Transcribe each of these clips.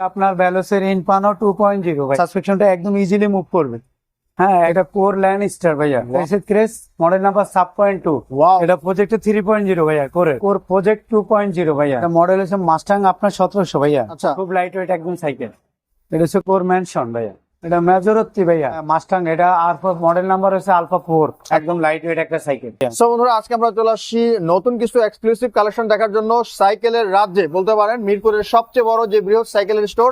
আপনার ব্যালোসের Inferno two point zero সাসপেকশনটা একদম ইজিলি মুভ করবে। হ্যাঁ এটা কোর ল্যান্ড স্টার ভাইয়া এসে ক্রেস মডেল নাম্বার সাব পয়েন্ট টু এটা প্রজেক্ট থ্রি পয়েন্ট জিরো ভাইয়া করে core project two point zero ভাইয়া। মডেল হচ্ছে মাস্টাং আপনার সতেরোশো ভাইয়া। আচ্ছা। খুব লাইট ওয়েট একদম সাইকেল এটা হচ্ছে কোর ম্যানশন ভাইয়া। এটা মেজরত্তি ভাইয়া। মাস্টাং এটা আলফা মডেল নাম্বার হচ্ছে আলফা ফোর একদম লাইট ওয়েট একটা সাইকেল সো বন্ধুরা আজকে আমরা চলে আসছি নতুন কিছু এক্সক্লুসিভ কালেকশন দেখার জন্য সাইকেলের রাজ্যে। বলতে পারেন মিরপুরের সবচেয়ে বড় যে বৃহৎ সাইকেলের স্টোর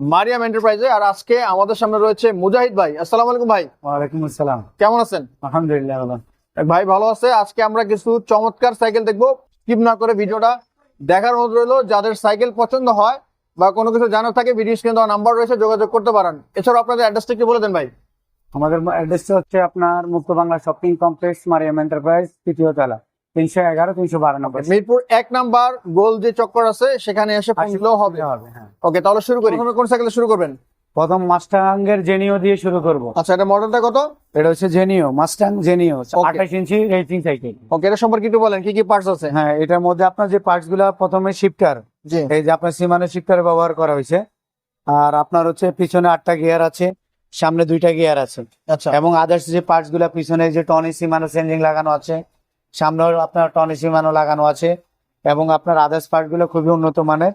মারিয়াম এন্টারপ্রাইজে আর আজকে আমাদের সামনে রয়েছে মুজাহিদ ভাই। আসসালামু আলাইকুম ভাই। ওয়ালাইকুম আসসালাম। কেমন আছেন? আলহামদুলিল্লাহ ভালো। ভাই ভালো আছে। আজকে আমরা কিছু চমৎকার সাইকেল দেখব। স্কিপ না করে ভিডিওটা দেখার অনুরোধ রইল যাদের সাইকেল পছন্দ হয় বা কোনো কিছু জানার থাকে ভিডিও স্ক্রিনে দেওয়া নাম্বার রয়েছে যোগাযোগ করতে পারেন। এছাড়াও আপনাদের অ্যাড্রেসটা একটু বলে দেন ভাই? আমাদের অ্যাড্রেসটা হচ্ছে আপনার Mukta Bangla shopping complex Mariam enterprise তৃতীয় তলা তিনশো এগারো তিনশো বারো নম্বর মিরপুর এক নাম্বার গোল যে চক্কর আছে সেখানে এসে পৌঁছলেও হবে। হবে হ্যাঁ। ওকে তাহলে শুরু করি। কোন সাইকেল শুরু করবেন? প্রথম মাস্টাঙ্গের জেনিও দিয়ে শুরু করব। আচ্ছা এটা মডেলটা কত? এটা হচ্ছে জেনিও মাস্টাং জেনিও. আঠাশ ইঞ্চি রেসিং সাইকেল ওকে এটা সম্পর্কে একটু বলেন কি কি পার্টস আছে? হ্যাঁ এটার মধ্যে আপনার যে পার্টসগুলা প্রথমে শিফটার এই যে আপনার সীমানা শিফটার ব্যবহার করা হয়েছে আর আপনার হচ্ছে পিছনে আটটা গিয়ার আছে সামনে দুইটা গিয়ার আছে। আচ্ছা। এবং আদার্স যে পার্টসগুলা পিছনে যে টনি সীমানো চেঞ্জিং লাগানো আছে সামনেও আপনার টনি সীমানো লাগানো আছে এবং আপনার আদার্স পার্টগুলো খুবই উন্নত মানের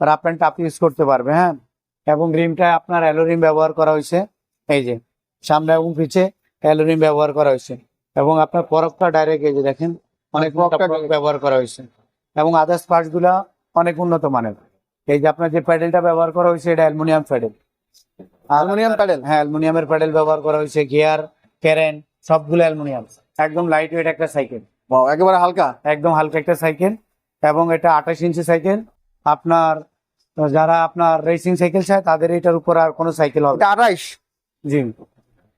রাপ অ্যান্ড টাপ ইউজ করতে পারবে হ্যাঁ। এবং রিমটা আপনার অ্যালোরিম ব্যবহার করা হয়েছে। এই যে সামনে এবং পিছে অ্যালোরিম ব্যবহার করা হয়েছে। এবং আপনার পরকটা ডাইরেক্ট এই যে দেখেন অনেক ব্যবহার করা হয়েছে। এবং আদার্স পার্টসগুলা অনেক উন্নত মানের। এই যে আপনার যে প্যাডেলটা ব্যবহার করা হয়েছে এটা অ্যালুমিনিয়াম প্যাডেল। Aluminium pedal? হ্যাঁ অ্যালুমিনিয়ামের প্যাডেল ব্যবহার করা হয়েছে গিয়ার ক্যারেন সবগুলো অ্যালুমিনিয়াম। একদম লাইট ওয়েট একটা সাইকেল একেবারে হালকা। একদম হালকা একটা সাইকেল এবং এটা আঠাশ ইঞ্চি সাইকেল আপনার যারা আপনার রেসিং সাইকেল চায় তাদের এটার উপর আর কোনো সাইকেল হবে এটা আঠাইশ। জি।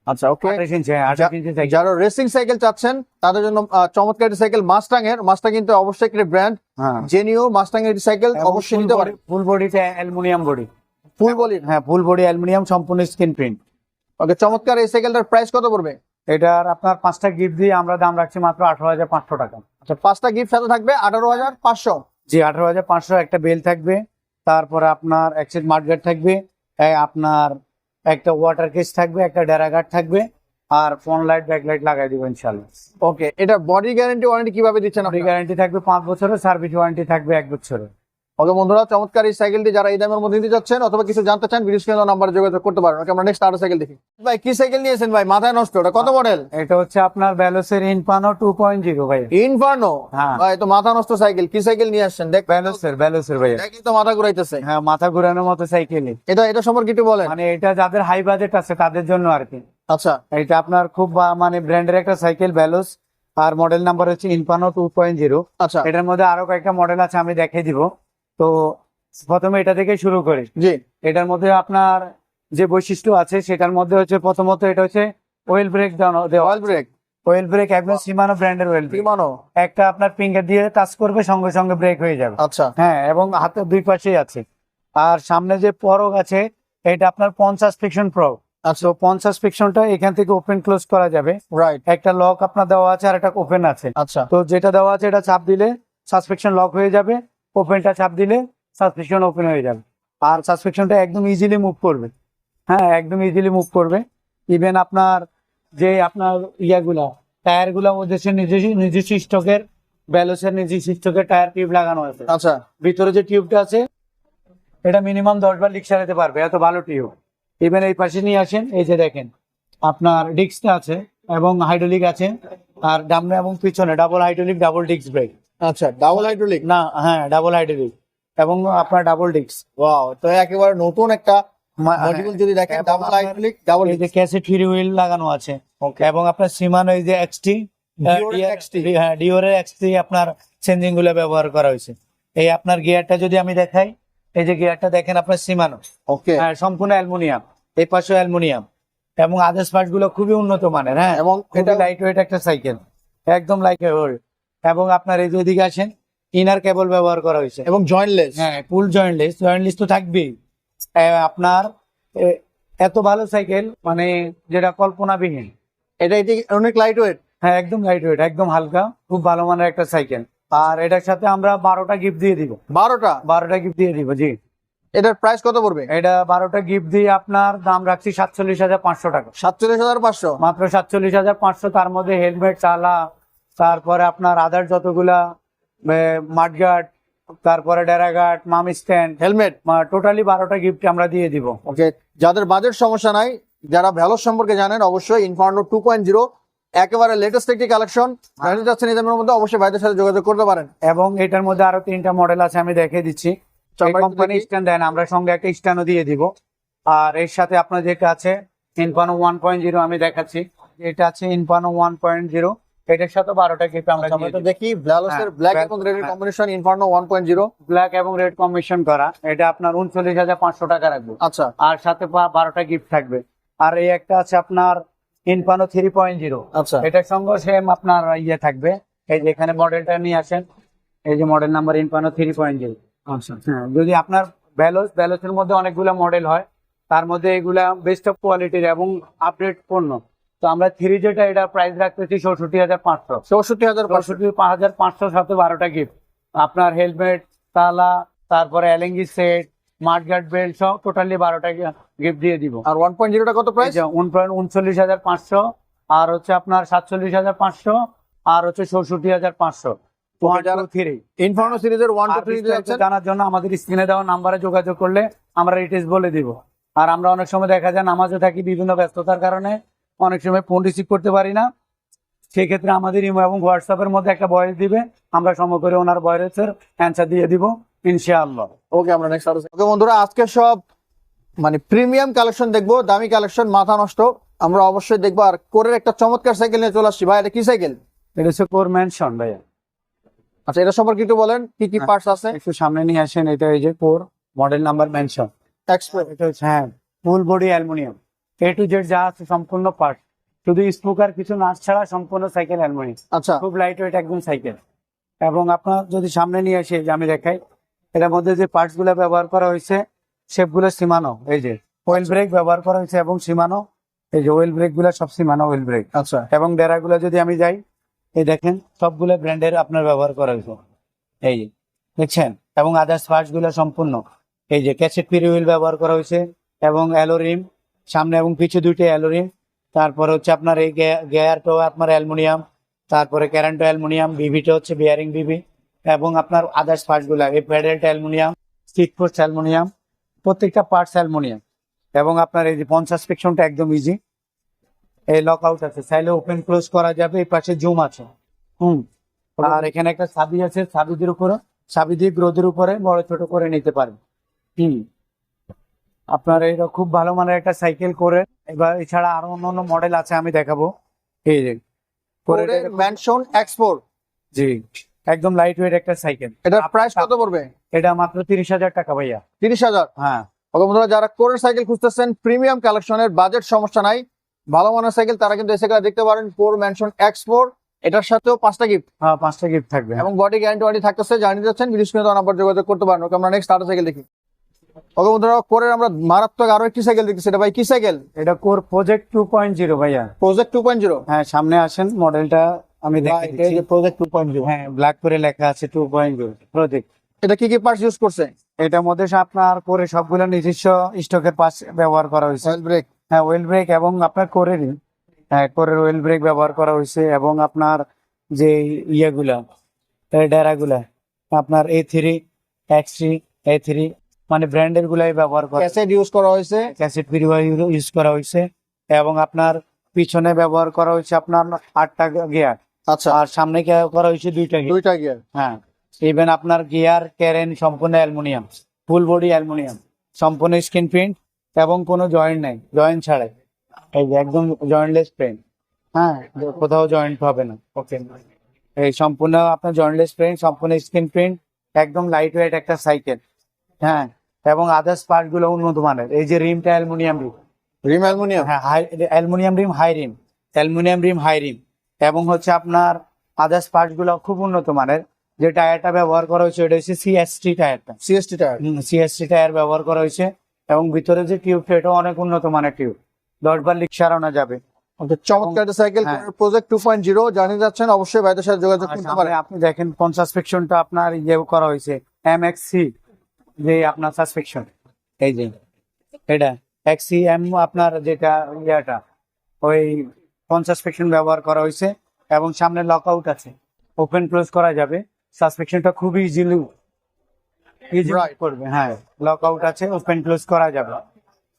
আচ্ছা ওকে আঠাশ ইঞ্চি যারা রেসিং সাইকেল চাচ্ছেন তাদের জন্য চমৎকার একটি সাইকেল মাস্টাং এর মাস্টাং কিন্তু অবশ্যই একটি ব্র্যান্ড হ্যাঁ। জেনিও মাস্টাং এর সাইকেল অবশ্যই নিতে পারেন ফুল বডিতে অ্যালুমিনিয়াম বডি। ফুল বলি হ্যাঁ ফুল বডি অ্যালুমিনিয়াম সম্পূর্ণ স্ক্রিন প্রিন্ট। ওকে চমৎকার। এই সাইকেলটার প্রাইস কত পড়বে? এটার আপনার পাঁচটা গিফট দিয়ে আমরা দাম রাখছি মাত্র আঠারো হাজার পাঁচশো টাকা। আচ্ছা পাঁচটা গিফট সাথে থাকবে আঠারো হাজার পাঁচশো। জি আঠারো হাজার পাঁচশো একটা বেল থাকবে। তারপরে আপনার এক্সেড মার্টগার্ড থাকবে আপনার একটা ওয়াটার কেস থাকবে একটা ডেরাগার্ড থাকবে আর ফোন লাইট ব্যাক লাইট লাগাই দিব ইনশাল্লাহ ওকে এটা বডি গ্যারান্টি ওয়ারেন্টি কীভাবে দিচ্ছেন আপনি গ্যারান্টি থাকবে পাঁচ বছরের সার্ভিস ওয়ারেন্টি থাকবে এক বছরের। ওকে বন্ধুরা চমৎকার এই সাইকেলটি যারা এই দামের মধ্যে নিতে যাচ্ছেন অথবা কিছু জানতে চান ভিডিও স্ক্রিনে নাম্বার যোগাযোগ করতে পারেন। ওকে আমরা নেক্সট আরও সাইকেল দেখি। ভাই কি সাইকেল নিয়েছেন ভাই? মাথায় নষ্ট ওটা কত মডেল এটা হচ্ছে আপনার ব্যালোসের ইনফানো টু পয়েন্ট জিরো ভাই। ইনফার্নো হ্যাঁ। ভাই তো মাথা নষ্ট সাইকেল কি সাইকেল নিয়ে আসছেন? দেখ ব্যালোসের ব্যালোসের ভাই দেখি তো মাথা ঘুরাইতেছে। হ্যাঁ মাথা ঘুরানোর মতো সাইকেল এটা এটা সম্পর্কে একটু বলেন। মানে এটা যাদের হাই বাজেট আছে তাদের জন্য আর কি। আচ্ছা। এটা আপনার খুব মানে ব্র্যান্ডের একটা সাইকেল ব্যালোস আর মডেল নাম্বার হচ্ছে ইনফানো টু পয়েন্ট জিরো আচ্ছা। এটার মধ্যে আরও কয়েকটা মডেল আছে আমি দেখিয়ে দিব। তো প্রথমে এটা থেকে শুরু করি। জি। এটার মধ্যে আপনার যে বৈশিষ্ট্য আছে সেটার মধ্যে হচ্ছে প্রথমত এটা হচ্ছে oil brake oil brake oil brake একদম সীমানো ব্র্যান্ডের ওয়েল ব্রেক বিমানো একটা আপনার ফিঙ্গার দিয়ে টাচ করবে সঙ্গে সঙ্গে ব্রেক হয়ে যাবে। আচ্ছা। হ্যাঁ এবং হাতের দুই পাশেই আছে। আর সামনে যে পরক আছে এটা আপনার পঞ্চাশ ফিকশন প্রো আচ্ছা। পঞ্চাশ ফিকশনটা এখান থেকে ওপেন ক্লোজ করা যাবে। রাইট একটা লক আপনার দেওয়া আছে আর একটা ওপেন আছে। আচ্ছা। তো যেটা দেওয়া আছে এটা চাপ দিলে সাসপেকশন লক হয়ে যাবে। ওপেনটা চাপ দিলে সাসপেকশন ওপেন হয়ে যাবে। আর সাসপেকশনটা একদম ইজিলি মুভ করবে। হ্যাঁ একদম ইজিলি মুভ করবে। ইভেন আপনার যে আপনার ইয়াগুলা টায়ারগুলা মধ্যে সে নিজস্ব নিজস্ব স্টকের ব্যালোসের নিজস্ব স্টকের টায়ার টিউব লাগানো আছে। আচ্ছা। ভিতরে যে টিউবটা আছে এটা মিনিমাম দশ বার লিক সারাতে পারবে এত ভালো টিউব। ইভেন এই পাশে নিয়ে আসেন এই যে দেখেন আপনার ডিস্কটা আছে এবং হাইড্রোলিক আছে আর ডামনে এবং পিছনে double hydraulic double disc brake আচ্ছা ডাবল হাইড্রোলিক না হ্যাঁ ডাবল হাইড্রোলিক এবং আপনার ডাবল ডিস্ক ওয়াও তো একেবারে নতুন একটা মডিউল যদি দেখেন ডাবল হাইড্রোলিক ডাবল এই যে ক্যাসেট ফ্রি হুইল লাগানো আছে ওকে এবং আপনার সীমান ওই যে এক্সটি হ্যাঁ ডিওরের এক্সটি আপনার চেঞ্জিংগুলো ব্যবহার করা হয়েছে। এই আপনার গিয়ারটা যদি আমি দেখাই এই যে গিয়ারটা দেখেন আপনার সীমানো। ওকে হ্যাঁ সম্পূর্ণ অ্যালুমিনিয়াম এই পাশে অ্যালুমিনিয়াম। এবং আদার্স পার্টগুলো খুবই উন্নত মানের হ্যাঁ এবং এটা এটা লাইট ওয়েট একটা সাইকেল একদম লাইট ওয়েট এবং আপনার এই যে ওদিকে আসেন ইনার কেবল ব্যবহার করা হয়েছে। এবং জয়েন্টলেস হ্যাঁ ফুল জয়েন্টলেস জয়েন্টলেস তো থাকবেই। আপনার এত ভালো সাইকেল মানে যেটা কল্পনাবিহীন। এটা এটি অনেক লাইট ওয়েট হ্যাঁ একদম লাইট ওয়েট একদম হালকা খুব ভালো মানের একটা সাইকেল আর এটার সাথে আমরা বারোটা গিফট দিয়ে দিব। বারোটা? বারোটা গিফট দিয়ে দিব জি। এটার প্রাইস কত পড়বে? এটা বারোটা গিফট দিয়ে আপনার দাম রাখছি সাতচল্লিশ হাজার পাঁচশো টাকা। সাতচল্লিশ হাজার পাঁচশো। মাত্র সাতচল্লিশ হাজার পাঁচশো তার মধ্যে হেলমেট চালা তারপরে আপনার আদার যতগুলা মাঠগার্ড তারপরে ডেরাগার্ড মাম স্ট্যান্ড হেলমেট টোটালি বারোটা গিফট আমরা দিয়ে দিব। ওকে যাদের বাজেট সমস্যা নাই যারা ভ্যালোর সম্পর্কে জানেন অবশ্যই ইনফার্নো টু পয়েন্ট জিরো একেবারে লেটেস্ট একটি কালেকশন জানতে চাচ্ছেন এই দামের মধ্যে অবশ্যই ভাইদের সাথে যোগাযোগ করতে পারেন। এবং এটার মধ্যে আরও তিনটা মডেল আছে আমি দেখে দিচ্ছি। কোম্পানি স্ট্যান্ড দেন আমরা সঙ্গে একটা স্ট্যান্ডও দিয়ে দিব। আর এর সাথে আপনার যেটা আছে ইনফানো ওয়ান পয়েন্ট জিরো আমি দেখাচ্ছি। এটা আছে ইনফানো ওয়ান পয়েন্ট জিরো এটার সাথে বারোটা গিফট আমরা আমরা তো দেখি হ্যাঁ, ব্ল্যাক এবং red. Combination Inferno one point zero black এবং রেড কম্বিনেশন করা। এটা আপনার উনচল্লিশ হাজার পাঁচশো টাকা রাখব। আচ্ছা। আর সাথে পা- বারোটা গিফট থাকবে। আর এই একটা আছে আপনার ইনফানো থ্রি পয়েন্ট জিরো আচ্ছা। এটার সঙ্গে সেম আপনার ইয়ে থাকবে। এই যে এখানে মডেলটা নিয়ে আসেন। এই যে model number Inferno three point zero আচ্ছা। হ্যাঁ যদি আপনার ব্যালোস ব্যালোসের মধ্যে অনেকগুলো মডেল হয় তার মধ্যে এগুলা বেস্ট অফ কোয়ালিটির এবং আপডেট পণ্য তো আমরা থ্রি যেটা এটা প্রাইস রাখতেছি চৌষট্টি হাজার পাঁচশো। চৌষট্টি হাজার চৌষট্টি পাঁচ হাজার পাঁচশো সাথে বারোটা গিফট আপনার হেলমেট তালা তারপরে অ্যালেঙ্গি সেট মাঠগার্ড বেল্ট সব টোটালি বারোটা গিফট দিয়ে দিব। আর ওয়ান পয়েন্ট জিরোটা কত প্রাইস উনচল্লিশ হাজার পাঁচশো আর হচ্ছে আপনার সাতচল্লিশ হাজার পাঁচশো আর হচ্ছে চৌষট্টি হাজার পাঁচশো। ওয়ান ইনফার্নো সিরিজের ওয়ান টু থ্রি জানার জন্য আমাদের স্ক্রিনে দেওয়া নাম্বারে যোগাযোগ করলে আমরা রিটেস বলে দিব। আর আমরা অনেক সময় দেখা যায় নামাজে থাকি বিভিন্ন ব্যস্ততার কারণে অনেক সময় ফোন রিসিভ করতে পারি না। সেক্ষেত্রে আমাদের ইমো এবং হোয়াটসঅ্যাপের মধ্যে একটা বয়স দিবে। আমরা সময় করে ওনার বয়সের অ্যান্সার দিয়ে দিব ইনশাআল্লাহ। ওকে আমরা নেক্সট ওকে বন্ধুরা আজকে সব মানে প্রিমিয়াম কালেকশন দেখব দামি কালেকশন মাথা নষ্ট। আমরা অবশ্যই দেখব আর কোরের একটা চমৎকার সাইকেল নিয়ে চলে আসছি। ভাই এটা কি সাইকেল এটা হচ্ছে কোর ম্যানশন ভাইয়া। আচ্ছা এটা সম্পর্কে একটু বলেন কি কি হ্যাঁ। পার্টস আছে? একটু সামনে নিয়ে আসেন এটা এই যে core model number mansion export এটা হচ্ছে হ্যাঁ full body aluminium A to Z যা আছে সম্পূর্ণ পার্ট শুধু স্পোকার কিছু নাচ ছাড়া সম্পূর্ণ সাইকেল অ্যালুমিনিয়াম আচ্ছা। খুব লাইট ওয়েট একদম সাইকেল এবং আপনার যদি সামনে নিয়ে আসে যে আমি দেখাই এটার মধ্যে যে পার্টসগুলো ব্যবহার করা হয়েছে সেগুলো সীমানো এই যে অয়েল ব্রেক ব্যবহার করা হয়েছে এবং সীমানো এই যে অয়েল ব্রেকগুলো সব সীমানো অয়েল ব্রেক আচ্ছা। এবং ডেরা গুলো যদি আমি যাই এই দেখেন সবগুলো ব্র্যান্ডের আপনার ব্যবহার করা হয়েছে। এই যে দেখছেন? এবং আদার্স পার্টসগুলো সম্পূর্ণ। এই যে ক্যাসেট পিরি হুইল ব্যবহার করা হয়েছে এবং অ্যালোরিম সামনে এবং পিছু দুইটা অ্যালোরিম তারপরে হচ্ছে আপনার এই গেয়ারটাও আপনার অ্যালুমিনিয়াম তারপরে ক্যারেন্টো অ্যালুমিনিয়াম বিভিটা হচ্ছে বিয়ারিং বিবি এবং আপনার আদার্স পার্টসগুলা এই প্যাডেলটা অ্যালুমিনিয়াম সিট পোস্ট অ্যালুমিনিয়াম প্রত্যেকটা পার্টস অ্যালুমিনিয়াম এবং আপনার এই যে পঞ্চাশ সেকশনটা একদম ইজি এই লক আউট আছে চাইলে ওপেন ক্লোজ করা যাবে এই পাশে জুম আছে। হুম। আর এখানে একটা সাবি আছে সাবিদের উপরে সাবি দিয়ে গ্রোদের উপরে বড় ছোট করে নিতে পারবে হুম। আপনার এটা খুব ভালো মানের একটা সাইকেল করে এবার এছাড়া আরও অন্য মডেল আছে আমি দেখাবো। এই যে ম্যানশন এক্সপোর্ট জি একদম লাইট ওয়েট একটা সাইকেল। এটার প্রাইস কত পড়বে? এটা মাত্র তিরিশ হাজার টাকা ভাইয়া। তিরিশ হাজার? হ্যাঁ। বন্ধুরা যারা কোরের সাইকেল খুঁজতেছেন প্রিমিয়াম কালেকশনের বাজেট সমস্যা নাই। ভালো মানের সাইকেল তারা কিন্তু এসে দেখতে পারেন কোর ম্যানশন এক্সপোর্ট এটার সাথেও পাঁচটা গিফট হ্যাঁ পাঁচটা গিফট থাকবে। এবং বডি গ্যারান্টি ওয়ারেন্টি থাকতেছে। জানিয়ে যাচ্ছেন বিদেশ কিন্তু যোগাযোগ করতে পারেন। ওকে আমরা নেক্সট আরেকটা সাইকেল দেখি। ওকে বন্ধুরা কোরের আমরা মারাত্মক আরও একটি সাইকেল দেখতেছি। এটা ভাই কি সাইকেল এটা core project two point zero ভাইয়া। প্রজেক্ট টু পয়েন্ট জিরো হ্যাঁ সামনে আসেন মডেলটা আমি দেখে প্রজেক্ট টু পয়েন্ট জিরো হ্যাঁ ব্ল্যাক করে লেখা আছে টু পয়েন্ট জিরো প্রজেক্ট এটা কি কি পার্টস ইউজ করছে? এটার মধ্যে আপনার করে সবগুলো নিজস্ব স্টকের পাশ ব্যবহার করা হয়েছে। অয়েল ব্রেক হ্যাঁ ওয়েল ব্রেক এবং আপনার কোরেরই। হ্যাঁ কোরের ওয়েল ব্রেক ব্যবহার করা হয়েছে এবং আপনার যে ইয়েগুলা ডেরাগুলা আপনার A three X three A three মানে ব্র্যান্ডের গুলাই ব্যবহার করা। ক্যাসেট ইউজ করা হয়েছে। ক্যাসেট ইউজ করা হয়েছে এবং আপনার পিছনে ব্যবহার করা হয়েছে আপনার আটটা গিয়ার আচ্ছা। আর সামনে কে- করা হয়েছে দুইটা গিয়ার দুইটা গিয়ার হ্যাঁ। ইভেন আপনার গিয়ার ক্যারেন সম্পূর্ণ অ্যালুমিনিয়াম। Full body aluminium. সম্পূর্ণ স্ক্রিন প্রিন্ট এবং কোনো জয়েন্ট নেই। জয়েন্ট ছাড়াই। এই যে একদম জয়েন্টলেস পেন হ্যাঁ কোথাও জয়েন্ট হবে না। ওকে এই সম্পূর্ণ আপনার জয়েন্টলেস পেন সম্পূর্ণ স্ক্রিন প্রিন্ট একদম লাইট ওয়েট একটা সাইকেল হ্যাঁ এবং আদার্স পার্টগুলো উন্নত মানের। এই যে রিমটা অ্যালুমিনিয়াম রিম। Rim aluminium? হ্যাঁ high aluminium rim high rim. Aluminium rim high rim. এবং হচ্ছে আপনার আদার্স পার্টগুলো খুব উন্নত মানের। যে টায়ারটা ব্যবহার করা হয়েছে ওটা হচ্ছে সিএসটি টায়ারটা সিএসটি টায়ার সিএসটি টায়ার? ব্যবহার করা হয়েছে। এবং ভিতরে যে টিউবটা এটা অনেক উন্নত মানের টিউব দশ বার লিক সারানো যাবে। চমৎকার cycle. Project two point zero জানিয়ে যাচ্ছেন। অবশ্যই ভাইদের সাথে যোগাযোগ করতে পারেন। আপনি দেখেন কোন সাসপেকশনটা আপনার ইয়ে করা হয়েছে এম এক্স সি যে আপনার সাসপেকশন এই যে এটা এক্সিএম আপনার যেটা ইয়াটা ওই পঞ্চাশ সেকশন ব্যবহার করা হয়েছে এবং সামনে লক আউট আছে। ওপেন ক্লোজ করা যাবে। সাসপেকশনটা খুবই ইজিলি ইজি. করবে হ্যাঁ। লক আউট আছে ওপেন ক্লোজ করা যাবে।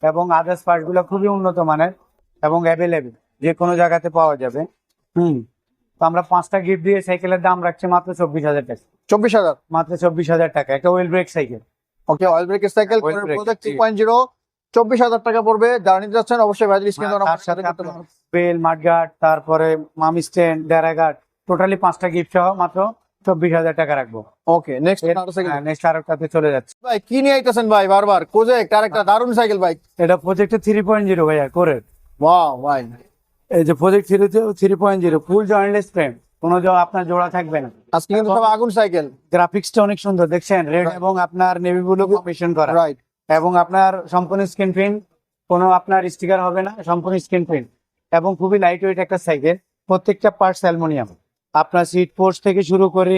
এবং আদার্স পার্টগুলো খুবই উন্নত মানের এবং অ্যাভেলেবেল যে কোনো জায়গাতে পাওয়া যাবে। হুম। তো আমরা পাঁচটা গিফট দিয়ে সাইকেলের দাম রাখছি মাত্র চব্বিশ হাজার টাকা। চব্বিশ হাজার। মাত্র চব্বিশ হাজার টাকা একটা oil brake cycle okay oil ব্রেকের সাইকেল প্রজেক্ট টাকা পড়বে যারা নিতে যাচ্ছেন অবশ্যই ভাইদের স্ক্রিন তার সাথে আপনার বেল মাঠগার্ড তারপরে মামি স্ট্যান্ড ডেরাগার্ড টোটালি পাঁচটা গিফট সহ মাত্র চব্বিশ হাজার টাকা রাখব। ওকে নেক্সট নেক্সট আরেকটাতে চলে যাচ্ছে। ভাই কি নিয়ে আইতেছেন ভাই বারবার? প্রজেক্ট আর একটা দারুণ সাইকেল বাইক এটা প্রজেক্ট থ্রি পয়েন্ট জিরো ভাইয়া করে। ওয়াও ভাই। এই যে project three three point zero full jointless frame কোনো আপনার জোড়া থাকবে না। আজকে কিন্তু সব আগুন সাইকেল গ্রাফিক্সটা অনেক সুন্দর দেখছেন? রেড এবং আপনার নেভি ব্লু কম্বিনেশন করা। রাইট এবং আপনার সম্পূর্ণ স্ক্রিন প্রিন্ট কোনো আপনার স্টিকার হবে না সম্পূর্ণ স্ক্রিন প্রিন্ট এবং খুবই লাইট ওয়েট একটা সাইকেল প্রত্যেকটা পার্টস অ্যালুমিনিয়াম আপনার সিট পোস্ট থেকে শুরু করে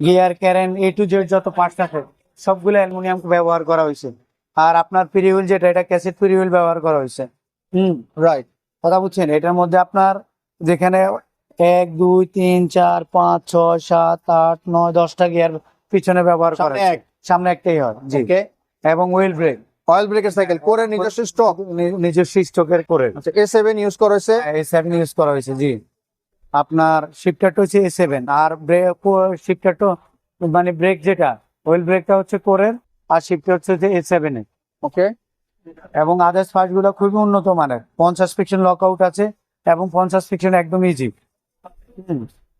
গিয়ার ক্যারেন এ টু জেড যত পার্টস আছে সবগুলো অ্যালুমিনিয়াম ব্যবহার করা হয়েছে। আর আপনার পিরিহুইল যেটা এটা ক্যাসেট পিরিহুইল ব্যবহার করা হয়েছে। হুম রাইট কথা বুঝছেন? এটার মধ্যে আপনার যেখানে এক দুই তিন চার পাঁচ ছয় সাত আট নয় দশটা গিয়ার পিছনে ব্যবহার করা সামনে এক। সামনে একটাই হয় জি। ওকে। এবং হুইল ব্রেক অয়েল ব্রেকের সাইকেল করে নিজস্ব স্টক নিজস্ব স্টকের করে আচ্ছা এ সেভেন ইউজ করা হয়েছে? এ সেভেন ইউজ করা হয়েছে জি। আপনার শিফটারটা হচ্ছে এ সেভেন আর ব্রেক শিফটারটা মানে ব্রেক যেটা হুইল ব্রেকটা হচ্ছে কোরের আর শিফটার হচ্ছে এ সেভেন ওকে। এবং আদার্স পার্টগুলো খুবই উন্নত মানের। পঞ্চাশ ফিকশন লক আউট আছে এবং পঞ্চাশ ফিকশন একদম ইজি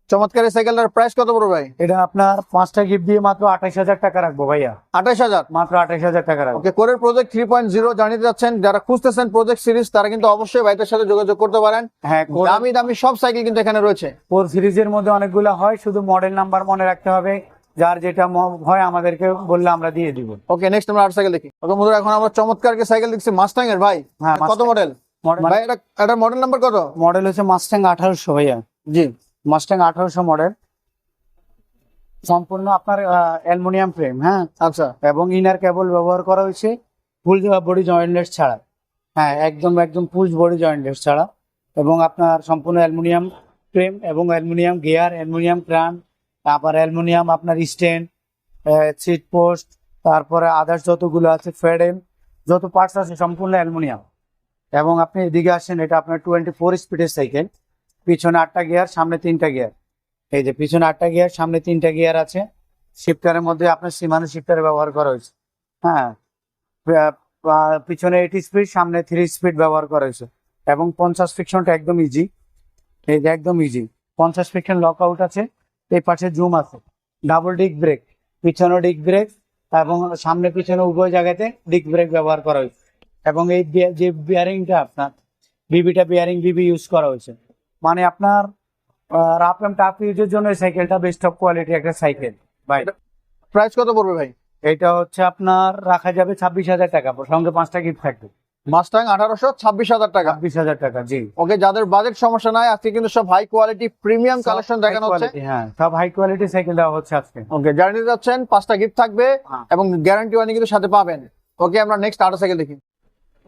চমৎকার সাইকেলটার প্রাইস কত পড়বে ভাই? এটা আপনার পাঁচটা গিফট দিয়ে মাত্র আঠাশ হাজার টাকা রাখব ভাইয়া। আঠাশ হাজার? মাত্র আঠাশ হাজার টাকা রাখব। ওকে কোরের প্রজেক্ট থ্রি পয়েন্ট জিরো জানিয়ে যাচ্ছেন যারা খুঁজতেছেন প্রজেক্ট সিরিজ তারা কিন্তু অবশ্যই ভাইদের সাথে যোগাযোগ করতে পারেন। হ্যাঁ দামি দামি সব সাইকেল কিন্তু এখানে রয়েছে। ফোর সিরিজের মধ্যে অনেকগুলো হয় শুধু মডেল নাম্বার মনে রাখতে হবে। যার যেটা হয় আমাদেরকে বললে আমরা দিয়ে দিব। ওকে নেক্সট আমরা আর সাইকেল দেখি। ওকে বন্ধুরা এখন আমরা চমৎকার সাইকেল দেখছি মাস্টাং এর ভাই। হ্যাঁ, কত মডেল মডেল ভাই এটা মডেল নাম্বার কত? মডেল হচ্ছে মাস্ট্যাং আঠারোশো ভাইয়া। জি। মাস্ট্যাং আঠারোশো মডেল সম্পূর্ণ আপনার অ্যালুমিনিয়াম ফ্রেম হ্যাঁ? আচ্ছা এবং ইনার কেবল ব্যবহার করা হয়েছে ফুল বডি জয়েন্টলেস ছাড়া। হ্যাঁ একদম একদম ফুল বডি জয়েন্টলেস ছাড়া। এবং আপনার সম্পূর্ণ অ্যালুমিনিয়াম ফ্রেম এবং অ্যালুমিনিয়াম গিয়ার অ্যালুমিনিয়াম ক্রান তারপর অ্যালুমিনিয়াম আপনার স্ট্যান্ড সিট পোস্ট তারপরে আদার্স যতগুলো আছে ফ্রেডেম যত পার্টস আছে, সম্পূর্ণ অ্যালুমিনিয়াম এবং আপনি এদিকে আসেন, এটা আপনার টোয়েন্টি ফোর স্পিডের সাইকেল পিছনে আটটা গিয়ার, সামনে তিনটা গিয়ার। এই যে পিছনে আটটা গিয়ার, সামনে তিনটা গিয়ার আছে। শিফটারের মধ্যে আপনার সীমানো শিফটার ব্যবহার করা হয়েছে। হ্যাঁ পিছনে এইট স্পিড সামনে থ্রি স্পিড ব্যবহার করা হয়েছে। এবং পঞ্চাশ ফিকশনটা একদম ইজি এই যে একদম ইজি পঞ্চাশ ফিকশন লক আউট আছে, এই পাশে জুম আছে। ডাবল ডিক ব্রেক পিছনে ডিক ব্রেক এবং সামনে পিছনে উভয় জায়গাতে ডিক ব্রেক ব্যবহার করা হয়েছে। এবং এই যে বিয়ারিংটা আপনার বিবিটা বিয়ারিং বিবি ইউজ করা হয়েছে। মানে আপনার রাফ এন্ড টাফ ইউজের জন্য এই সাইকেলটা বেস্ট অফ কোয়ালিটি একটা সাইকেল। বাই প্রাইস কত পড়বে ভাই? এটা হচ্ছে আপনার রাখা যাবে ছাব্বিশ হাজার টাকা সঙ্গে পাঁচটা গিফট থাকবে। মাস্টাং আঠারোশো ছাব্বিশ হাজার টাকা। ছাব্বিশ হাজার টাকা জি। ওকে যাদের বাজেট সমস্যা নাই আজকে কিন্তু সব হাই কোয়ালিটি প্রিমিয়াম কালেকশন দেখানো হচ্ছে। হ্যাঁ সব হাই কোয়ালিটি সাইকেল দেওয়া হচ্ছে আজকে। ওকে জানিয়ে যাচ্ছেন পাঁচটা গিফট থাকবে হ্যাঁ। এবং গ্যারান্টি ওয়ানি কিন্তু সাথে পাবেন। ওকে আমরা নেক্সট আরও সাইকেল দেখি।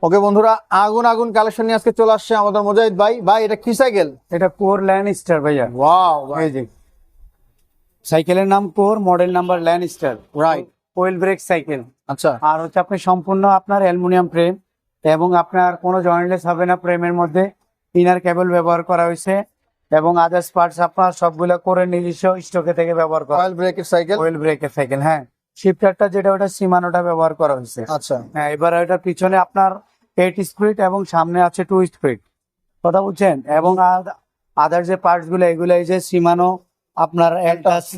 ওকে বন্ধুরা আগুন আগুন কালেকশন নিয়ে আজকে চলে আসছে আমাদের মুজাহিদ ভাই। ভাই এটা কি সাইকেল এটা কোর ল্যান্ড স্টার ভাইয়া ওয়াও এই যে। সাইকেলের নাম core model number land star Right. Oil brake cycle আচ্ছা। আর হচ্ছে আপনি সম্পূর্ণ আপনার অ্যালুমিনিয়াম ফ্রেম এবং আপনার কোনো জয়েন্টলেস হবে না ফ্রেমের মধ্যে। ইনার কেবল ব্যবহার করা হয়েছে এবং আদার্স পার্টস আপনার সবগুলো করে নিজস্ব স্টকে থেকে ব্যবহার করা। অয়েল ব্রেকের সাইকেল ওয়েল ব্রেকের সাইকেল হ্যাঁ। শিফটারটা যেটা ওটা সীমানোটা ব্যবহার করা হয়েছে। আচ্ছা। হ্যাঁ এবার ওটা পিছনে আপনার এইট স্পিড এবং সামনে আছে টু স্পিড কথা বুঝছেন? এবং আদার যে পার্টসগুলো এগুলো এই যে সীমানো আপনার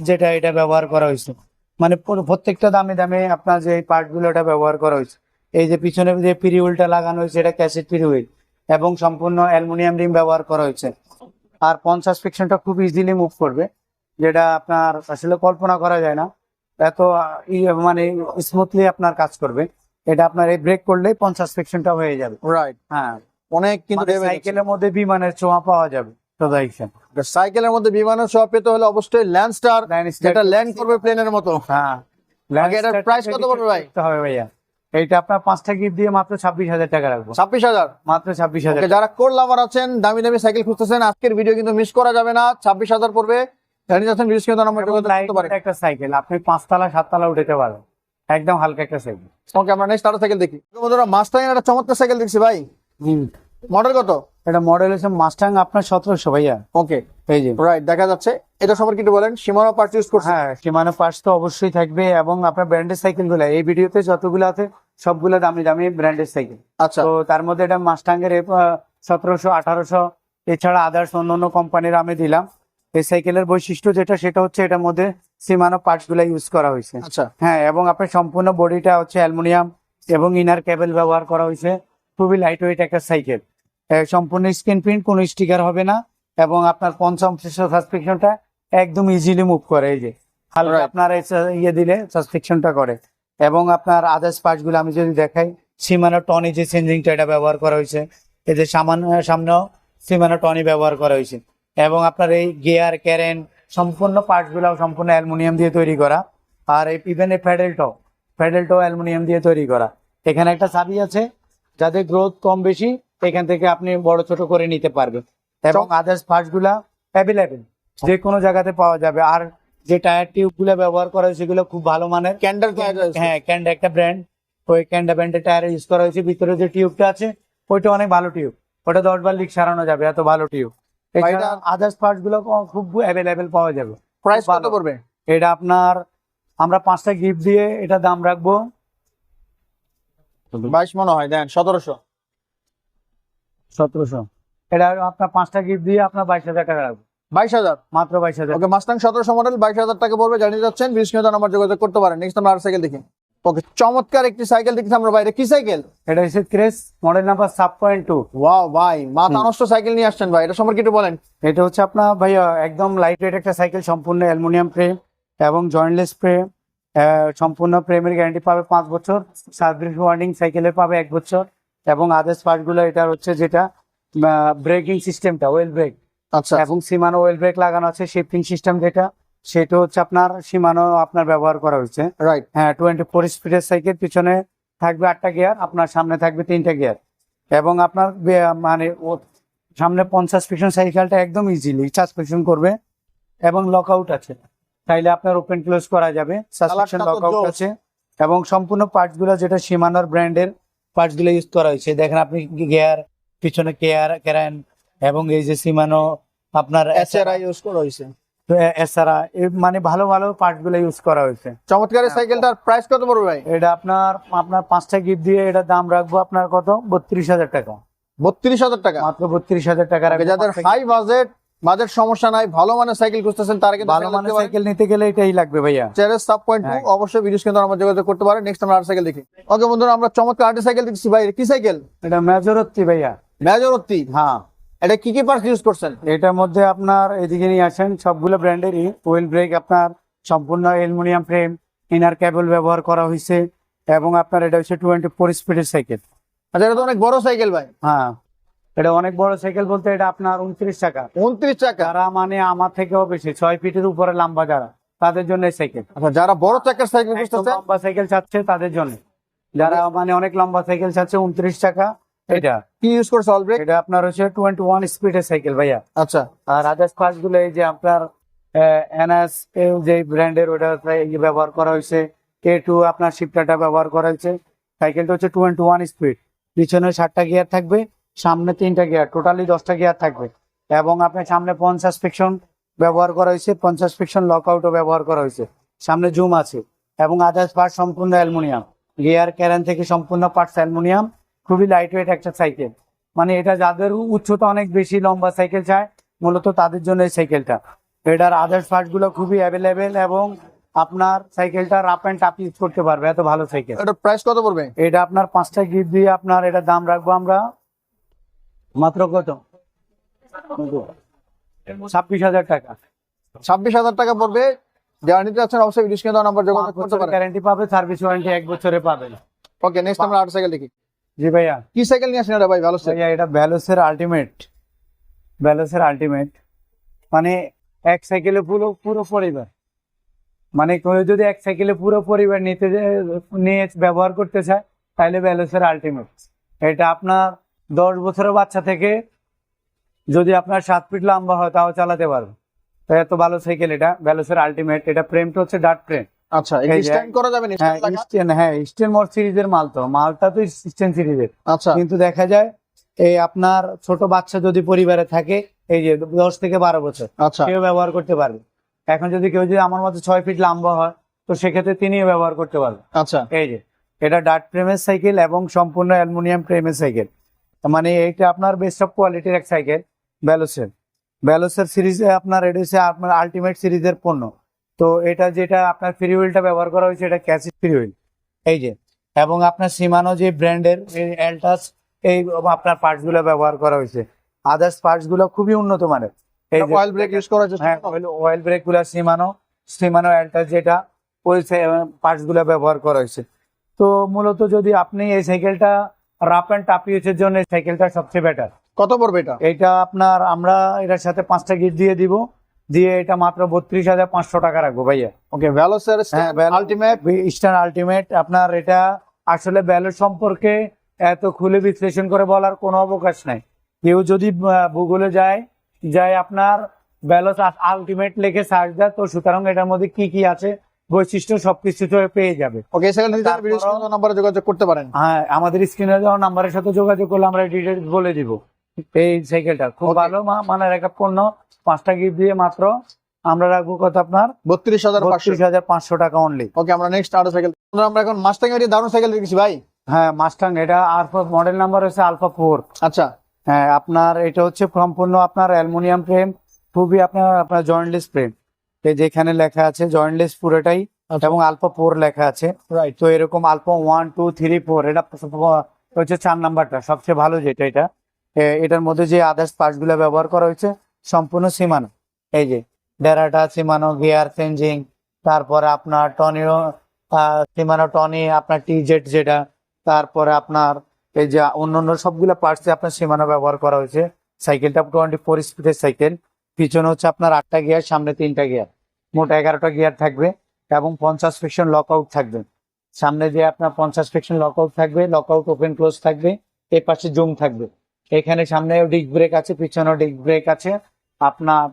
যেটা এটা ব্যবহার করা হয়েছে। মানে প্রত্যেকটা দামে দামে আপনার যে পার্টগুলো এটা ব্যবহার করা হয়েছে। এই যে পিছনে যে পিরিউলটা লাগানো হয়েছে এটা ক্যাসেট পিরিউল এবং সম্পূর্ণ অ্যালুমিনিয়াম রিম ব্যবহার করা হয়েছে। আর পঞ্চাশ ফিকশনটা খুব ইজিলি মুভ করবে। যেটা আপনার আসলে কল্পনা করা যায় না। এত মানে স্মুথলি আপনার কাজ করবে। এটা আপনার এই ব্রেক করলেই পঞ্চাশ সেকশনটা হয়ে যাবে। রাইট হ্যাঁ। অনেক কিন্তু মানে সাইকেলের মধ্যে বিমানের ছোঁয়া পাওয়া যাবে সাইকেলের মধ্যে বিমানের সব পেতে হলে অবশ্যই ল্যান্ডস্টার যেটা ল্যান্ড করবে। প্লেনের মতো। হ্যাঁ। এটার price কত পড়বে ভাই? হবে ভাইয়া। এইটা আপনার পাঁচটা গিফট দিয়ে মাত্র ছাব্বিশ হাজার টাকা রাখব। ছাব্বিশ হাজার? মাত্র ছাব্বিশ হাজার যারা কোর লাভার আছেন দামি দামি সাইকেল খুঁজতেছেন আজকের ভিডিও কিন্তু মিস করা যাবে না। ছাব্বিশ হাজার পড়বে। জানি যাচ্ছেন ভিডিও কিন্তু নাম্বার একটা সাইকেল আপনি পাঁচতলা সাততলা উঠাতে পারেন। একদম হালকা একটা সাইকেল ওকে আমরা নেক্সট আরও সাইকেল দেখি। বন্ধুরা মাস্টাং একটা চমৎকার সাইকেল দেখছি ভাই। মডেল কত? এটা মডেল হচ্ছে মাস্টাং আপনার সতেরোশো ভাইয়া। ওকে এই যে। রাইট দেখা যাচ্ছে। এটা সম্পর্কে একটু বলেন সীমানা পার্ট ইউজ করছে। হ্যাঁ সীমানো পার্টস তো অবশ্যই থাকবে এবং আপনার ব্র্যান্ডের সাইকেলগুলো এই ভিডিওতে যতগুলো আছে সবগুলো দামি দামি ব্র্যান্ডের সাইকেল আচ্ছা। তো তার মধ্যে এটা মাস্টাঙ্গের সতেরোশো আঠারোশো এছাড়া আদার্স অন্য অন্য কোম্পানির আমি দিলাম। এই সাইকেলের বৈশিষ্ট্য যেটা সেটা হচ্ছে এটার মধ্যে সীমানো পার্টসগুলো ইউজ করা হয়েছে। আচ্ছা। হ্যাঁ এবং আপনার সম্পূর্ণ বডিটা হচ্ছে অ্যালুমিনিয়াম এবং ইনার কেবল ব্যবহার করা হয়েছে। খুবই লাইট ওয়েট একটা সাইকেল। সম্পূর্ণ স্ক্রিন প্রিন্ট কোনো স্টিকার হবে না এবং আপনার পঞ্চম সাসপেকশনটা একদম ইজিলি মুভ করে এই যে। হালকা আপনার ইয়ে দিলে সাসপেকশনটা করে। এবং আপনার আদার্স পার্টসগুলো আমি যদি দেখাই সীমানা টনি যে চেঞ্জিংটা এটা ব্যবহার করা হয়েছে। এই যে সামান্য সামনেও সীমানা টনি ব্যবহার করা হয়েছে। এবং আপনার এই গিয়ার ক্যারেন সম্পূর্ণ পার্টসগুলো সম্পূর্ণ অ্যালুমিনিয়াম দিয়ে তৈরি করা। আর এই ইভেন এই প্যাডেলটাও প্যাডেলটাও অ্যালুমিনিয়াম দিয়ে তৈরি করা। এখানে একটা চাবি আছে যাদের গ্রোথ কম বেশি এখান থেকে আপনি বড় ছোট করে নিতে পারবেন। এবং আদার্স পার্টসগুলা অ্যাভেলেবেল যে কোনো জায়গাতে পাওয়া যাবে। আর যে টায়ার টিউবগুলো ব্যবহার করা হয়েছে সেগুলো খুব ভালো মানের। ক্যান্ডেল হ্যাঁ ক্যান্ডা একটা ব্র্যান্ড ওই ক্যান্ডা ব্র্যান্ডের টায়ার ইউজ করা হয়েছে। ভিতরে যে টিউবটা আছে ওইটা অনেক ভালো টিউব ওটা দশ বার লিক সারানো যাবে এত ভালো টিউব আদার্স পার্টসগুলো খুব অ্যাভেলেবেল পাওয়া যাবে। প্রাইস কত পড়বে? এটা আপনার আমরা পাঁচটা গিফট দিয়ে এটা দাম রাখব। বাইশ মনে হয় দেন সতেরোশো। সতেরোশো। এটা আপনার পাঁচটা গিফট দিয়ে আপনার বাইশ হাজার টাকা রাখব। বাইশ হাজার? মাত্র বাইশ হাজার। ওকে মাস্টাং সতেরোশো মডেল বাইশ হাজার টাকা পড়বে। জানিয়ে যাচ্ছেন বিশ নাম্বার যোগাযোগ করতে পারেন। নেক্সট আমরা আর সাইকেল দেখি। ওকে চমৎকার একটি সাইকেল দেখছি আমরা বাইরে। কি সাইকেল এটা হচ্ছে ক্রেস মডেল নাম্বার সাব পয়েন্ট টু ওয়াও ভাই মাথা নষ্ট সাইকেল নিয়ে আসছেন ভাই এটা সম্পর্কে একটু বলেন। এটা হচ্ছে আপনার ভাইয়া একদম লাইট ওয়েট একটা সাইকেল সম্পূর্ণ অ্যালুমিনিয়াম ফ্রেম এবং জয়েন্টলেস ফ্রেম সম্পূর্ণ ফ্রেমের গ্যারান্টি পাবে পাঁচ বছর সার্ভিস ওয়ার্নিং সাইকেলের পাবে এক বছর এবং আদার্স পার্টগুলো এটা হচ্ছে যেটা ব্রেকিং সিস্টেমটা ওয়েল ব্রেক আচ্ছা। এবং সীমানো ওয়েল ব্রেক লাগানো আছে শিফটিং সিস্টেম যেটা। সেটা হচ্ছে আপনার সীমানো আপনার ব্যবহার করা হয়েছে। রাইট হ্যাঁ টোয়েন্টি ফোর স্পিডের সাইকেল পিছনে থাকবে আটটা গিয়ার আপনার সামনে থাকবে তিনটা গিয়ার এবং আপনার মানে সামনে পঞ্চাশ পিছন সাইকেলটা একদম ইজিলি সাসপেনশন করবে এবং লক আউট আছে। চাইলে আপনার ওপেন ক্লোজ করা যাবে সাসপেনশন কালারটা লক আউট আছে এবং সম্পূর্ণ পার্টসগুলো যেটা সীমানোর ব্র্যান্ডের পার্টসগুলো ইউজ করা হয়েছে। দেখেন আপনি গিয়ার পিছনে কেয়ার কেরান এবং এই যে সীমানো আপনার এসআরআই ইউজ করা হয়েছে। এছাড়া মানে ভালো ভালো পার্টসগুলো ইউজ করা হয়েছে। চমৎকার সাইকেলটার প্রাইস কত পড়বে ভাই? এটা আপনার আপনার পাঁচটা গিফট দিয়ে এটা দাম রাখব আপনার কত? বত্রিশ হাজার টাকা। বত্রিশ হাজার টাকা। মাত্র বত্রিশ হাজার টাকা রাখব যাদের হাই বাজেট বাজেট সমস্যা নাই ভালো মানের সাইকেল খুঁজতেছেন তারা কিন্তু ভালো মানের সাইকেল নিতে গেলে এটাই লাগবে ভাইয়া। চেয়ারের সাব পয়েন্ট। অবশ্যই ভিডিওস কিন্তু আমরা যোগাযোগ করতে পারেন। নেক্সট আমরা আর সাইকেল দেখি। ওকে বন্ধুরা আমরা চমৎকার আর্টি সাইকেল দেখছি ভাই। কি সাইকেল? এটা মেজরত্তি ভাইয়া। মেজরত্তি হ্যাঁ। এটা কি কি পার্টস ইউজ করছেন? এটার মধ্যে আপনার এদিকে নিয়ে আসেন সবগুলো ব্র্যান্ডেরই। ওয়েল ব্রেক আপনার সম্পূর্ণ অ্যালুমিনিয়াম ফ্রেম ইনার কেবল ব্যবহার করা হয়েছে এবং আপনার এটা হচ্ছে টোয়েন্টি ফোর স্পিডের সাইকেল আচ্ছা এটা তো অনেক বড় সাইকেল ভাই। হ্যাঁ এটা অনেক বড় সাইকেল বলতে এটা আপনার উনত্রিশ টাকা উনত্রিশ টাকা যারা মানে আমার থেকেও বেশি ছয় ফিটের উপরে লম্বা যারা তাদের জন্য এই সাইকেল আচ্ছা যারা বড় চাকার সাইকেল লম্বা সাইকেল চাচ্ছে তাদের জন্য। যারা মানে অনেক লম্বা সাইকেল চাচ্ছে উনত্রিশ টাকা এটা। কি ইউজ করছে অল এটা আপনার হচ্ছে টোয়েন্টি ওয়ান স্পিডের সাইকেল ভাইয়া। আচ্ছা। আর আদার্স পার্টসগুলো এই যে আপনার এনএস যে ব্র্যান্ডের ওটা ব্যবহার করা হয়েছে। কে টু আপনার ব্যবহার করা হয়েছে। সাইকেলটা হচ্ছে টোয়েন্টি ওয়ান স্পিড পিছনে ষাটটা গিয়ার থাকবে সামনে তিনটা গিয়ার টোটালি দশটা গিয়ার থাকবে। এবং আপনার সামনে পঞ্চাশ ফিকশন ব্যবহার করা হয়েছে পঞ্চাশ ফিকশন লক আউটও ব্যবহার করা হয়েছে। সামনে জুম আছে। এবং আদার্স পার্ট সম্পূর্ণ অ্যালুমিনিয়াম। গিয়ার ক্যারেন থেকে সম্পূর্ণ পার্টস অ্যালুমিনিয়াম। খুবই লাইট ওয়েট একটা সাইকেল মানে এটা যাদের উচ্চতা অনেক বেশি লম্বা সাইকেল চায় মূলত তাদের জন্য এই সাইকেলটা এটার আদার্স পার্টগুলো খুবই অ্যাভেলেবেল এবং আপনার সাইকেলটা রাপ অ্যান্ড টাপ ইউজ করতে পারবে এত ভালো সাইকেল এটা প্রাইস কত পড়বে? এটা আপনার পাঁচটা গিফট দিয়ে আপনার এটা দাম রাখব আমরা মাত্র কত? ছাব্বিশ হাজার টাকা। ছাব্বিশ হাজার টাকা পড়বে। যারা নিতে অবশ্যই কিন্তু নাম্বার যোগাযোগ করতে পারেন। গ্যারান্টি পাবে সার্ভিস ওয়ারেন্টি এক বছরে পাবেন। ওকে নেক্সট আমরা আর সাইকেল দেখি। জি ভাইয়া। কি সাইকেল নিয়ে আসেন এটা ভাই সাইকেল ভাইয়া এটা ব্যালোসের আল্টিমেট ব্যালোসের আল্টিমেট মানে এক সাইকেলে পুরো পুরো পরিবার। মানে কেউ যদি এক সাইকেলে পুরো পরিবার নিতে নিয়ে ব্যবহার করতে চায় তাইলে ভ্যালোসের আলটিমেট এটা আপনার দশ বছরের বাচ্চা থেকে যদি আপনার সাত ফিট লম্বা হয় তাও চালাতে পারবে। তো এত ভালো সাইকেল এটা ভ্যালোসের আলটিমেট এটা ফ্রেমটা হচ্ছে ডার্ট ফ্রেম আচ্ছা করা যাবে না? হ্যাঁ ইস্টেন হ্যাঁ মোট সিরিজের মাল তো। মালটা তো ইস্টেন সিরিজের। আচ্ছা। কিন্তু দেখা যায় এই আপনার ছোট বাচ্চা যদি পরিবারে থাকে এই যে দশ থেকে বারো বছর আচ্ছা। কেউ ব্যবহার করতে পারবে। এখন যদি কেউ যদি আমার মতো ছয় ফিট লম্বা হয় তো সেক্ষেত্রে তিনিও ব্যবহার করতে পারবে আচ্ছা। এই যে এটা ডার্ট ফ্রেমের সাইকেল এবং সম্পূর্ণ অ্যালুমিনিয়াম ফ্রেমের সাইকেল। মানে এইটা আপনার বেস্ট অফ কোয়ালিটির এক সাইকেল ব্যালোসের ব্যালোসের সিরিজে আপনার এটা হচ্ছে আপনার আলটিমেট সিরিজের পণ্য। তো এটা যেটা আপনার ফ্রি হুইলটা ব্যবহার করা হয়েছে এটা ক্যাসিড ফ্রি হুইল এই যে এবং আপনার সীমানো যে ব্র্যান্ডের এলটাস এই আপনার পার্টসগুলো ব্যবহার করা হয়েছে। আদার্স পার্টসগুলো খুবই উন্নত মানের। এই অয়েল ব্রেক ইউজ করা হয়েছে হ্যাঁ অয়েল ব্রেকগুলা সীমানো সীমানো অ্যালটাস যেটা ওই পার্টসগুলা ব্যবহার করা হয়েছে। তো মূলত যদি আপনি এই সাইকেলটা রাফ অ্যান্ড টাফ ইউজের জন্য এই সাইকেলটা সবচেয়ে বেটার কত পড়বে এটা? এটা আপনার আমরা এটার সাথে পাঁচটা গিট দিয়ে দিব। দিয়ে এটা মাত্র বত্রিশ হাজার পাঁচশো টাকা রাখব ভাইয়া। ওকে ভ্যালোসের হ্যাঁ আলটিমেট ইস্টার্ন আলটিমেট আপনার এটা আসলে ব্যালেন্স সম্পর্কে এত খুলে বিশ্লেষণ করে বলার কোনো অবকাশ নাই। কেউ যদি ভূগোলে যায় যায় আপনার ব্যালেন্স আলটিমেট লিখে সার্চ দেয় তো সুতরাং এটার মধ্যে কি কি আছে বৈশিষ্ট্য সবকিছু তো পেয়ে যাবে। ওকে সেখানে যোগাযোগ করতে পারেন। হ্যাঁ আমাদের স্ক্রিনে দেওয়া নাম্বারের সাথে যোগাযোগ করলে আমরা ডিটেলস বলে দিব। এই সাইকেলটা খুব ভালো মানের একটা পণ্য পাঁচটা গিফট দিয়ে মাত্র। আমরা রাখব কত আপনার? বত্রিশ হাজার বত্রিশ হাজার পাঁচশো টাকা অনলি ওকে আমরা নেক্সট আরও সাইকেল আমরা এখন মাস্টাং এর দারুণ সাইকেল দেখেছি ভাই। হ্যাঁ মাস্টাং এটা আলফা মডেল নাম্বার হচ্ছে আলফা ফোর আচ্ছা। হ্যাঁ আপনার এটা হচ্ছে সম্পূর্ণ আপনার অ্যালুমিনিয়াম ফ্রেম খুবই আপনার আপনার জয়েন্টলেস ফ্রেম এই যেখানে লেখা আছে জয়েন্টলেস পুরোটাই এবং আলফা ফোর লেখা আছে। রাইট তো এরকম alpha one two three four এটা হচ্ছে চার নাম্বারটা সবচেয়ে ভালো যেটা এটা। এটার মধ্যে যে আদার্স পার্টসগুলো ব্যবহার করা হয়েছে, সম্পূর্ণ সীমানো। এই যে ডেরাটা সীমানো গিয়ার চেঞ্জিং তারপরে আপনার টনিও সীমানো টনি আপনার টি জেট যেটা, তারপরে আপনার এই যে অন্যান্য সবগুলো পার্টস আপনার সীমানো ব্যবহার করা হয়েছে। সাইকেলটা টোয়েন্টি ফোর স্পিডের সাইকেল পিছনে হচ্ছে আপনার আটটা গিয়ার সামনে তিনটা গিয়ার মোট এগারোটা গিয়ার থাকবে এবং পঞ্চাশ ফিকশন লক আউট থাকবে। সামনে যে আপনার পঞ্চাশ ফিকশন লক আউট থাকবে লক আউট ওপেন ক্লোজ থাকবে এই পাশে জুম থাকবে। এখানে সামনে ডিস্ক ব্রেক আছে, পিছনেও ডিস্ক ব্রেক আছে। আপনার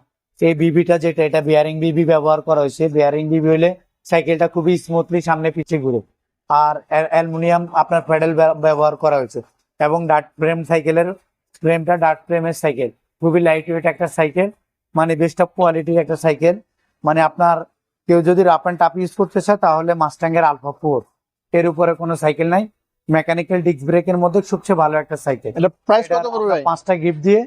এই বিবিটা যেটা, এটা বিয়ারিং বিবি ব্যবহার করা হয়েছে। বিয়ারিং বিবি হলে সাইকেলটা খুবই স্মুথলি সামনে পিছিয়ে ঘুরে। আর অ্যালুমিনিয়াম আপনার প্যাডেল ব্যবহার করা হয়েছে। এবং ডার্ট ফ্রেম সাইকেলের ফ্রেমটা ডার্ট ফ্রেমের সাইকেল খুবই লাইট ওয়েট একটা সাইকেল মানে বেস্ট অফ কোয়ালিটির একটা সাইকেল মানে আপনার কেউ যদি রাফ অ্যান্ড টাপ ইউজ করতে চায়, তাহলে মাস্টাং এর আলফা ফোর এর উপরে কোনো সাইকেল নাই। মেকানিক্যাল ডিস্ক ব্রেকের মধ্যে সবচেয়ে ভালো একটা সাইকেল এটা প্রাইস কত পড়বে ভাই? পাঁচটা গিফট দিয়ে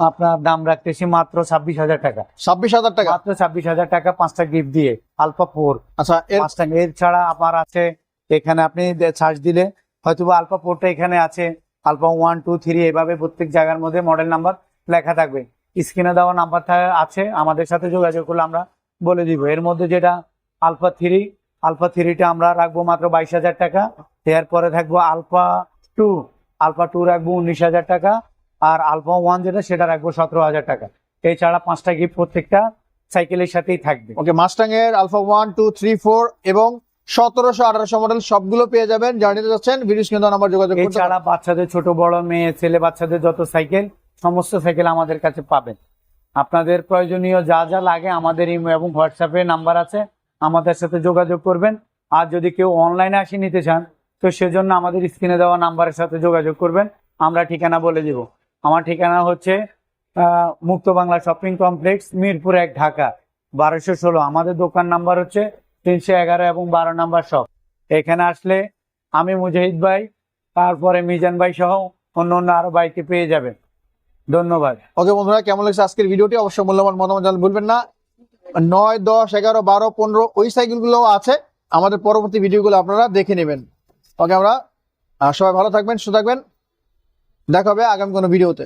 আপনার দাম রাখতেছি মাত্র ছাব্বিশ হাজার টাকা। ছাব্বিশ হাজার টাকা? মাত্র ছাব্বিশ হাজার টাকা পাঁচটা গিফট দিয়ে আলফা ফোর আচ্ছা এর পাঁচটা এর ছাড়া আমার আছে এখানে আপনি সার্চ দিলে হয়তো আলফা ফোরটা এখানে আছে আলফা ওয়ান টু থ্রি এভাবে প্রত্যেক জায়গার মধ্যে মডেল নাম্বার লেখা থাকবে। স্ক্রিনে দেওয়া নাম্বার আছে আমাদের সাথে যোগাযোগ করলে আমরা বলে দিব। এর মধ্যে যেটা আলফা থ্রি আলফা থ্রিটা আমরা রাখব মাত্র বাইশ হাজার টাকা। এরপরে থাকব আলফা টু। আলফা টু রাখব উনিশ হাজার টাকা। আর আলফা ওয়ান যেটা সেটা রাখব সতেরো হাজার টাকা। এছাড়া পাঁচটা গিফট প্রত্যেকটা সাইকেলের সাথেই থাকবে। ওকে মাস্টাং এর alpha one two three four এবং সতেরোশো আঠারোশো মডেল সবগুলো পেয়ে যাবেন। যারা নিতে যাচ্ছেন ভিডিও স্ক্রিনে নাম্বার যোগাযোগ এছাড়া বাচ্চাদের ছোট বড় মেয়ে ছেলে বাচ্চাদের যত সাইকেল সমস্ত সাইকেল আমাদের কাছে পাবেন। আপনাদের প্রয়োজনীয় যা যা লাগে আমাদের ইমো এবং হোয়াটসঅ্যাপে নাম্বার আছে। আমাদের সাথে যোগাযোগ করবেন। আর যদি কেউ অনলাইনে আসি নিতে চান, তো সেজন্য আমাদের স্ক্রিনে দেওয়া নাম্বারের সাথে যোগাযোগ করবেন। আমরা ঠিকানা বলে দিব। আমার ঠিকানা হচ্ছে মুক্ত বাংলা শপিং কমপ্লেক্স মিরপুর এক, ঢাকা, বারোশো ষোলো। আমাদের দোকান নাম্বার হচ্ছে তিনশো এগারো এবং বারো নাম্বার শপ এখানে আসলে আমি মুজাহিদ ভাই, তারপরে মিজান ভাই সহ অন্য অন্য আরও বাইকে পেয়ে যাবেন। ধন্যবাদ। ওকে বন্ধুরা, কেমন লাগছে আজকের ভিডিওটি? অবশ্যই মূল্যবান মতামত জানাতে ভুলবেন না। নয়, দশ, এগারো, বারো, পনেরো, ওই সাইকেলগুলো আছে। আমাদের পরবর্তী ভিডিওগুলো আপনারা দেখে নেবেন। ওকে আমরা সবাই ভালো থাকবেন, সুস্থ থাকবেন। দেখা হবে আগামী কোনো ভিডিওতে।